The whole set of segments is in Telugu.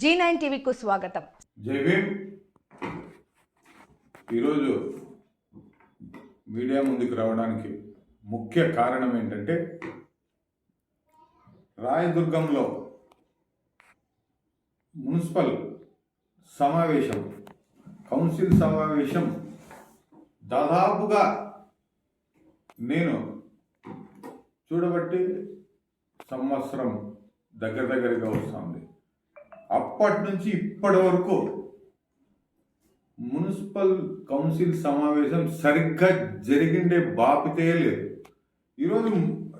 జీ నైన్ టీవీకు స్వాగతం. జై భీమ్. ఈరోజు మీడియా ముందుకు రావడానికి ముఖ్య కారణం ఏంటంటే రాయదుర్గంలో మున్సిపల్ సమావేశం కౌన్సిల్ సమావేశం దాదాపుగా నేను చూడబట్టి సంవత్సరం దగ్గర దగ్గరగా వస్తుంది. అప్పటి నుంచి ఇప్పటి వరకు మున్సిపల్ కౌన్సిల్ సమావేశం సరిగ్గా జరిగిండే బాపితే లేదు. ఈరోజు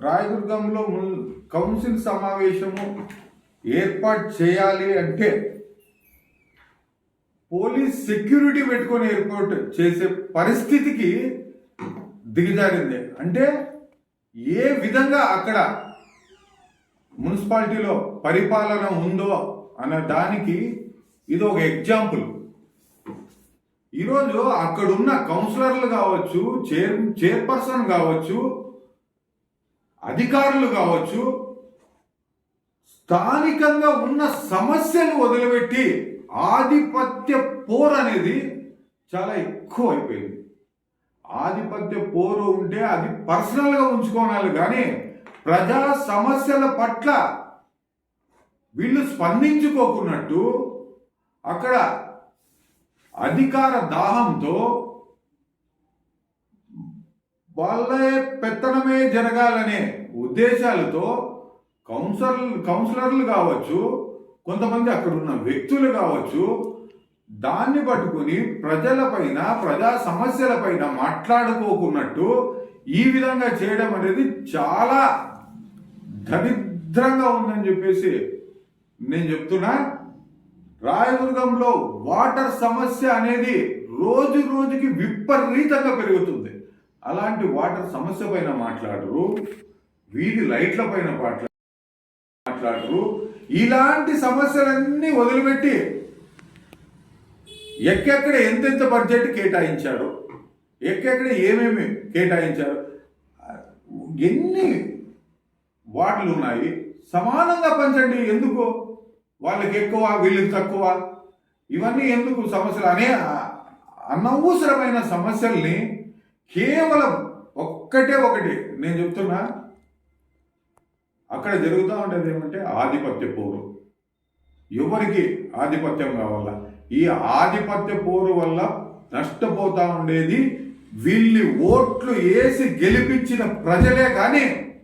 రాయదుర్గంలో మున్ కౌన్సిల్ సమావేశము ఏర్పాటు చేయాలి అంటే పోలీస్ సెక్యూరిటీ పెట్టుకొని ఏర్పాటు చేసే పరిస్థితికి దిగజారింది. అంటే ఏ విధంగా అక్కడ మున్సిపాలిటీలో పరిపాలన ఉందో అన్న దానికి ఇది ఒక ఎగ్జాంపుల్. ఈరోజు అక్కడున్న కౌన్సిలర్లు కావచ్చు చైర్ చైర్పర్సన్ కావచ్చు అధికారులు కావచ్చు స్థానికంగా ఉన్న సమస్యను వదిలిపెట్టి ఆధిపత్య పోర్ అనేది చాలా ఎక్కువ అయిపోయింది. ఆధిపత్య పోరు ఉంటే అది పర్సనల్గా ఉంచుకోవాలి కానీ ప్రజా సమస్యల పట్ల వీళ్ళు స్పందించుకోకున్నట్టు అక్కడ అధికార దాహంతో వాళ్ళే పెత్తనమే జరగాలనే ఉద్దేశాలతో కౌన్సిలర్ కౌన్సిలర్లు కావచ్చు కొంతమంది అక్కడ ఉన్న వ్యక్తులు కావచ్చు దాన్ని పట్టుకుని ప్రజలపైన ప్రజా సమస్యలపైన మాట్లాడుకోకున్నట్టు ఈ విధంగా చేయడం అనేది చాలా దరిద్రంగా ఉందని చెప్పేసి నేను చెప్తున్నా రాయదుర్గంలో వాటర్ సమస్య అనేది రోజు రోజుకి విపరీతంగా పెరుగుతుంది. అలాంటి వాటర్ సమస్య పైన మాట్లాడరు వీధి లైట్ల పైన మాట్లాడరు. ఇలాంటి సమస్యలన్నీ వదిలిపెట్టి ఎక్కెక్కడ ఎంతెంత బడ్జెట్ కేటాయించారు ఎక్కెక్కడ ఏమేమి కేటాయించారు ఎన్ని వార్డులు ఉన్నాయి సమానంగా పంచండి. ఎందుకు? వాళ్ళకి ఎక్కువ వీళ్ళకి తక్కువ. ఇవన్నీ ఎందుకు సమస్యలు? అనే అనవసరమైన సమస్యల్ని కేవలం ఒక్కటే ఒకటి నేను చెప్తున్నా. అక్కడ జరుగుతూ ఉండేది ఏమంటే ఆధిపత్య పోరు. ఎవరికి ఆధిపత్యం కావాలా? ఈ ఆధిపత్య పోరు వల్ల నష్టపోతా ఉండేది వీళ్ళని ఓట్లు వేసి గెలిపించిన ప్రజలే కానీ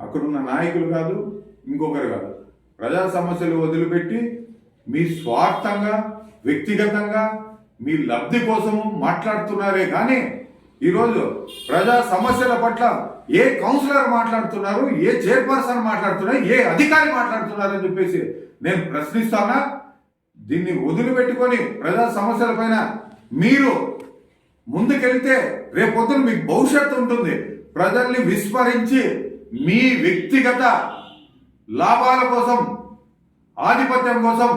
అక్కడున్న నాయకులు కాదు ఇంకొకరు కాదు. ప్రజా సమస్యలు వదిలిపెట్టి మీ స్వార్థంగా వ్యక్తిగతంగా మీ లబ్ధి కోసము మాట్లాడుతున్నారే కానీ ఈరోజు ప్రజా సమస్యల పట్ల ఏ కౌన్సిలర్ మాట్లాడుతున్నారు ఏ చైర్పర్సన్ మాట్లాడుతున్నారు ఏ అధికారి మాట్లాడుతున్నారు అని చెప్పేసి నేను ప్రశ్నిస్తానా? దీన్ని వదిలిపెట్టుకొని ప్రజా సమస్యల పైన మీరు ముందుకెళ్తే రేపొద్దున మీకు భవిష్యత్తు ఉంటుంది. ప్రజల్ని విస్మరించి మీ వ్యక్తిగత లాభాల కోసం ఆధిపత్యం కోసం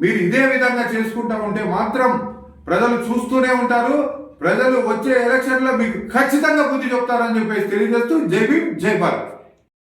మీరు ఇదే విధంగా చేసుకుంటా ఉంటే మాత్రం ప్రజలు చూస్తూనే ఉంటారు. ప్రజలు వచ్చే ఎలక్షన్లో మీకు ఖచ్చితంగా బుద్ధి చెప్తారని చెప్పేసి తెలియజేస్తూ జై భీమ్ జై భారత్.